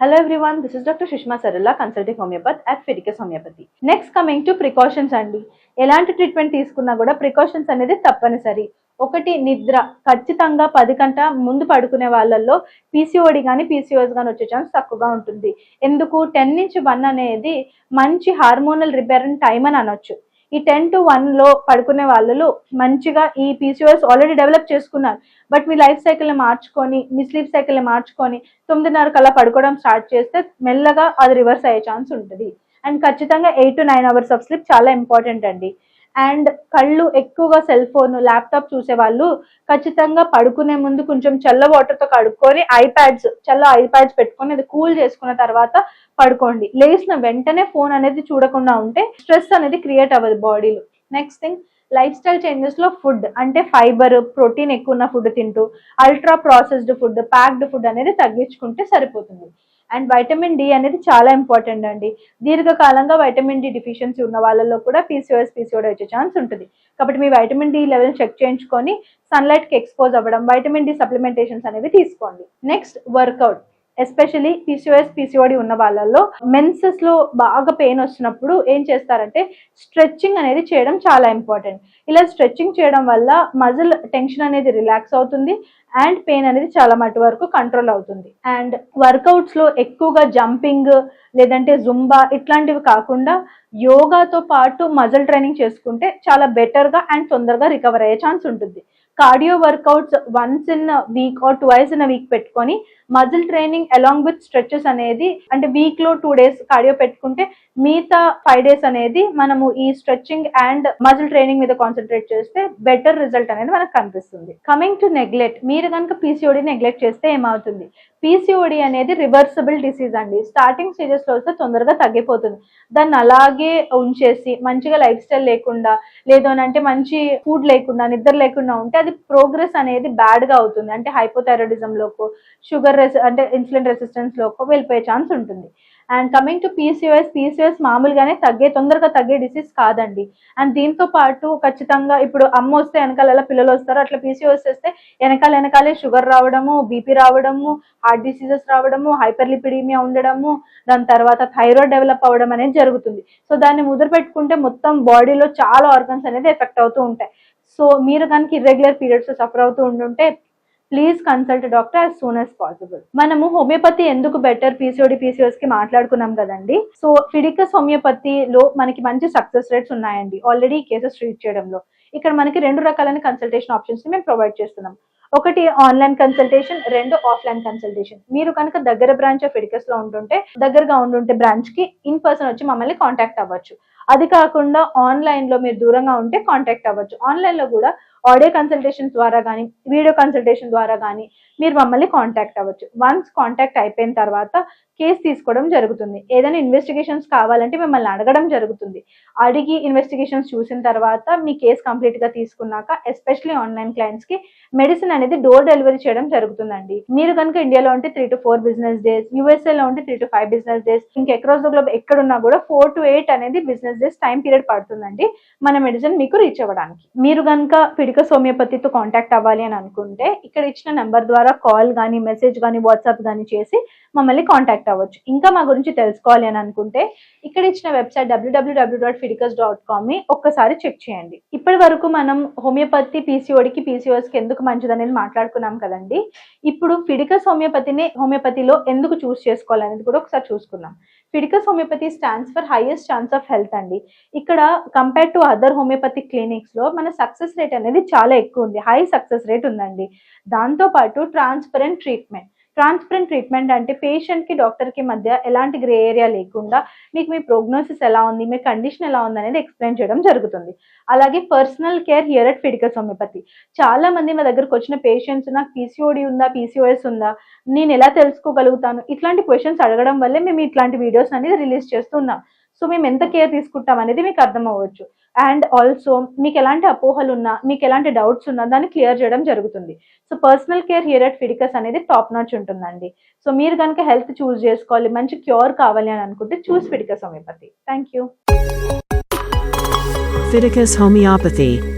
Hello everyone, this is Dr. Sushma Sarula, consulting homeopath at Fiticus Homeopathy. Next coming to precautions అండి. ఎలాంటి treatment తీసుకున్నా కూడా precautions అనేది తప్పనిసరి. ఒకటి నిద్ర. ఖచ్చితంగా పది గంట ముందు పడుకునే వాళ్ళల్లో పీసీఓడి కానీ పీసీఓఎస్ కానీ వచ్చే ఛాన్స్ తక్కువగా ఉంటుంది. ఎందుకు? టెన్ నుంచి వన్ అనేది మంచి హార్మోనల్ రిపేర్ టైం అని అనొచ్చు. ఈ టెన్ టు వన్లో పడుకునే వాళ్ళు మంచిగా ఈ పీసీఓఎస్ ఆల్రెడీ డెవలప్ చేసుకున్నారు. బట్ మీ లైఫ్ సైకిల్ని మార్చుకొని మీ స్లీప్ సైకిల్ని మార్చుకొని తొమ్మిదిన్నర అలా పడుకోవడం స్టార్ట్ చేస్తే మెల్లగా అది రివర్స్ అయ్యే ఛాన్స్ ఉంటుంది. అండ్ ఖచ్చితంగా eight to nine hours of sleep చాలా ఇంపార్టెంట్ అండి. అండ్ కళ్ళు ఎక్కువగా సెల్ ఫోన్ ల్యాప్టాప్ చూసే వాళ్ళు ఖచ్చితంగా పడుకునే ముందు కొంచెం చల్ల వాటర్తో కడుక్కొని ఐప్యాడ్స్ చల్ల ఐప్యాడ్స్ పెట్టుకొని అది కూల్ చేసుకున్న తర్వాత పడుకోండి. లేచిన వెంటనే ఫోన్ అనేది చూడకుండా ఉంటే స్ట్రెస్ అనేది క్రియేట్ అవ్వదు బాడీలో. నెక్స్ట్ థింగ్ లైఫ్ స్టైల్ చేంజెస్లో ఫుడ్ అంటే ఫైబర్ ప్రోటీన్ ఎక్కువ ఉన్న ఫుడ్ తింటూ ultra processed food packed food అనేది తగ్గించుకుంటే సరిపోతుంది. అండ్ వైటమిన్ డి అనేది చాలా ఇంపార్టెంట్ అండి. దీర్ఘకాలంగా వైటమిన్ డి డిఫిషియన్సీ ఉన్న వాళ్ళలో కూడా పీసీఓఎస్ పీసీఓడి వచ్చే ఛాన్స్ ఉంటుంది. కాబట్టి మీ వైటమిన్ డి లెవెల్ చెక్ చేయించుకొని సన్లైట్కి ఎక్స్పోజ్ అవ్వడం వైటమిన్ డి సప్లిమెంటేషన్స్ అనేవి తీసుకోండి. Next workout especially PCOS PCOD ఉన్న వాళ్ళల్లో మెన్సెస్లో బాగా పెయిన్ వచ్చినప్పుడు ఏం చేస్తారంటే స్ట్రెచ్చింగ్ అనేది చేయడం చాలా ఇంపార్టెంట్. ఇలా స్ట్రెచ్చింగ్ చేయడం వల్ల మజిల్ టెన్షన్ అనేది రిలాక్స్ అవుతుంది అండ్ పెయిన్ అనేది చాలా మటు వరకు కంట్రోల్ అవుతుంది. అండ్ వర్కౌట్స్లో ఎక్కువగా జంపింగ్ లేదంటే జుంబా ఇట్లాంటివి కాకుండా యోగాతో పాటు మజిల్ ట్రైనింగ్ చేసుకుంటే చాలా బెటర్గా అండ్ తొందరగా రికవర్ అయ్యే ఛాన్స్ ఉంటుంది. Cardio workouts once in week or twice in week పెట్టుకొని muscle training along with stretches అనేది అంటే వీక్లో టూ డేస్ కార్డియో పెట్టుకుంటే మిగతా ఫైవ్ డేస్ అనేది మనము ఈ స్ట్రెచ్చింగ్ అండ్ మజిల్ ట్రైనింగ్ మీద కాన్సన్ట్రేట్ చేస్తే బెటర్ రిజల్ట్ అనేది మనకు కనిపిస్తుంది. కమింగ్ టు నెగ్లెక్ట్ మీరు కనుక పీసీఓడి నెగ్లెక్ట్ చేస్తే ఏమవుతుంది? పీసీఓడి అనేది రివర్సబుల్ డిసీజ్ అండి. స్టార్టింగ్ స్టేజెస్లో వస్తే తొందరగా తగ్గిపోతుంది. దాన్ని అలాగే ఉంచేసి మంచిగా లైఫ్ స్టైల్ లేకుండా లేదు అని అంటే మంచి ఫుడ్ లేకుండా నిద్ర లేకుండా ఉంటే అది ప్రోగ్రెస్ అనేది బ్యాడ్గా అవుతుంది. అంటే హైపోథైరాయిడిజం లోకో షుగర్ రెసి అంటే ఇన్సులిన్ రెసిస్టెన్స్ లోకో వెళ్ళిపోయే ఛాన్స్ ఉంటుంది. And coming to PCOS PCOS మామూలుగానే తగ్గే తొందరగా తగ్గే డిసీజ్ కాదండి. అండ్ దీంతో పాటు ఖచ్చితంగా ఇప్పుడు అమ్మ వస్తే వెనకాల ఎలా పిల్లలు వస్తారు అట్లా పీసీఎస్ వస్తే వెనకాల వెనకాలే షుగర్ రావడము బీపీ రావడము హార్ట్ డిసీజెస్ రావడము హైపర్ లిపిడీమియా ఉండడము దాని తర్వాత థైరాయిడ్ డెవలప్ అవ్వడం అనేది జరుగుతుంది. సో దాన్ని ముద్ర పెట్టుకుంటే మొత్తం బాడీలో చాలా ఆర్గన్స్ అనేది ఎఫెక్ట్ అవుతూ ఉంటాయి. సో మీరు కనుక ఇర్రెగ్యులర్ పీరియడ్స్ సఫర్ అవుతూ ఉండుంటే please consult doctor as soon as possible మనము హోమియోపతి ఎందుకు బెటర్ పీసీఓడి పీసీఓఎస్కి మాట్లాడుకున్నాం కదండి. సో ఫిడికస్ హోమియోపతిలో మనకి మంచి సక్సెస్ రేట్స్ ఉన్నాయండి. ఆల్రెడీ కేసెస్ ట్రీట్ చేయడంలో. ఇక్కడ మనకి రెండు రకాలైన కన్సల్టేషన్ ఆప్షన్స్ని మేము ప్రొవైడ్ చేస్తున్నాం. ఒకటి ఆన్లైన్ కన్సల్టేషన్ రెండు ఆఫ్లైన్ కన్సల్టేషన్ మీరు కనుక దగ్గర బ్రాంచ్ ఆఫ్ ఎడికస్లో ఉంటుంటే దగ్గరగా ఉండుంటే బ్రాంచ్కి ఇన్ పర్సన్ వచ్చి మమ్మల్ని కాంటాక్ట్ అవ్వచ్చు. అది కాకుండా ఆన్లైన్లో మీరు దూరంగా ఉంటే కాంటాక్ట్ అవ్వచ్చు. ఆన్లైన్లో కూడా ఆడియో కన్సల్టేషన్ ద్వారా కానీ వీడియో కన్సల్టేషన్ ద్వారా కానీ మీరు మమ్మల్ని కాంటాక్ట్ అవ్వచ్చు. వన్స్ కాంటాక్ట్ అయిపోయిన తర్వాత కేసు తీసుకోవడం జరుగుతుంది. ఏదైనా ఇన్వెస్టిగేషన్స్ కావాలంటే మిమ్మల్ని అడగడం జరుగుతుంది. అడిగి ఇన్వెస్టిగేషన్స్ చూసిన తర్వాత మీ కేసు కంప్లీట్గా తీసుకున్నాక ఎస్పెషలీ ఆన్లైన్ క్లయింట్స్కి మెడిసిన్ అనేది డోర్ డెలివరీ చేయడం జరుగుతుందండి. మీరు కనుక ఇండియాలో ఉంటే three to four business days యూఎస్ఏలో ఉంటే three to five business days ఇంకా అక్రాస్ ద గ్లోబ్ ఎక్కడున్నా కూడా ఫోర్ టు ఎయిట్ అనేది బిజినెస్ డేస్ టైం పీరియడ్ పడుతుందండి. మన మెడిసిన్ మీకు రీచ్ అవ్వడానికి. మీరు కనుక ఫిడికస్ హోమియోపతితో కాంటాక్ట్ అవ్వాలి అని అనుకుంటే ఇక్కడ ఇచ్చిన నెంబర్ ద్వారా కాల్ కానీ మెసేజ్ కానీ వాట్సాప్ కానీ చేసి మమ్మల్ని కాంటాక్ట్ అవ్వచ్చు. ఇంకా మా గురించి తెలుసుకోవాలి అని అనుకుంటే ఇక్కడ ఇచ్చిన వెబ్సైట్ డబ్ల్యూడబ్ల్యూడబ్ల్యూ డాట్ ఫిడికస్ డాట్ కామ్ ఒక్కసారి చెక్ చేయండి. ఇప్పటి వరకు మనం హోమియోపతి పీసీఓడికి పీసీఓస్కి కి ఎందుకు మంచిదనేది మాట్లాడుకున్నాం కదండి. ఇప్పుడు ఫిడికస్ హోమియోపతిని హోమియోపతిలో ఎందుకు చూస్ చేసుకోవాలనేది కూడా ఒకసారి చూసుకుందాం. Fidicus homeopathy stands for highest chance of health అండి. ఇక్కడ కంపేర్ టు అదర్ హోమియోపతి క్లినిక్స్లో మన సక్సెస్ రేట్ అనేది చాలా ఎక్కువ ఉంది. హై సక్సెస్ రేట్ ఉందండి. దాంతో పాటు ట్రాన్స్పరెంట్ ట్రీట్మెంట్. ట్రాన్స్పరెంట్ ట్రీట్మెంట్ అంటే పేషెంట్కి డాక్టర్కి మధ్య ఎలాంటి గ్రే ఏరియా లేకుండా మీకు మీ ప్రోగ్నోసిస్ ఎలా ఉంది మీ కండిషన్ ఎలా ఉంది అనేది ఎక్స్ప్లెయిన్ చేయడం జరుగుతుంది. అలాగే personal care here at Fiticus homeopathy చాలా మంది మా దగ్గరకు వచ్చిన పేషెంట్స్ నాకు పీసీఓడి ఉందా పీసీఓఎస్ ఉందా? నేను ఎలా తెలుసుకోగలుగుతాను? ఇట్లాంటి క్వశ్చన్స్ అడగడం వల్లే మేము ఇట్లాంటి వీడియోస్ అనేది రిలీజ్ చేస్తున్నాం సో మేము ఎంత కేర్ తీసుకుంటాం అనేది మీకు అర్థం అవ్వచ్చు అండ్ ఆల్సో మీకు ఎలాంటి అపోహలు ఉన్నా మీకు ఎలాంటి డౌట్స్ ఉన్నా దాన్ని క్లియర్ చేయడం జరుగుతుంది. So personal care here at Fiticus అనేది టాప్ నాచ్ ఉంటుందండి. సో మీరు కనుక హెల్త్ చూస్ చేసుకోవాలి మంచి క్యూర్ కావాలి అని అనుకుంటే choose Fiticus homeopathy thank you Fiticus Homeopathy.